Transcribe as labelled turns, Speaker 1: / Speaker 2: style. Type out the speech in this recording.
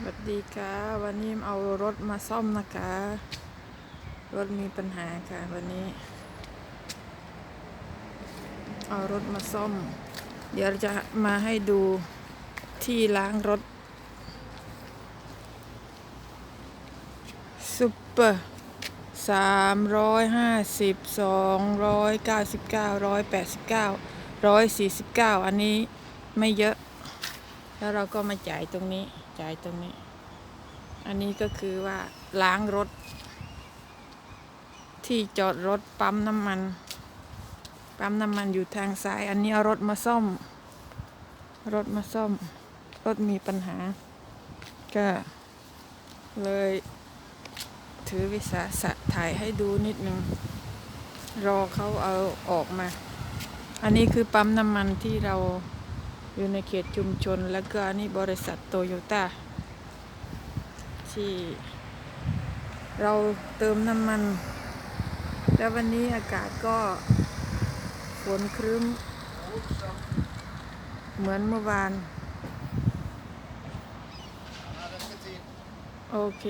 Speaker 1: สวัสดีค่ะวันนี้เอารถมาซ่อมนะคะ รถมีปัญหาค่ะวันนี้ เอารถมาซ่อม เดี๋ยวจะมาให้ดูที่ล้างรถซุปเปอร์สามร้อยห้าสิบสองร้อยเก้าสิบเก้าร้อยแปดสิบเก้าร้อยสี่สิบเก้าอันนี้ไม่เยอะ แล้วเราก็มาจ่ายตรงนี้ จ่ายตรงนี้ อันนี้ก็คือว่าล้างรถ ที่จอดรถปั๊มน้ำมัน ปั๊มน้ำมันอยู่ทางซ้าย อันนี้เอารถมาซ่อม รถมาซ่อม รถมีปัญหา ก็เลยถือวิสาสะถ่ายให้ดูนิดนึง รอเขาเอาออกมา อันนี้คือปั๊มน้ำมันที่เรา อยู่ในเขตชุมชนแล้วก็อันนี้บริษัทโตโยต้าที่เราเติมน้ำมัน แล้ววันนี้อากาศก็ฝนครึ้ม เหมือนเมื่อวาน โอเค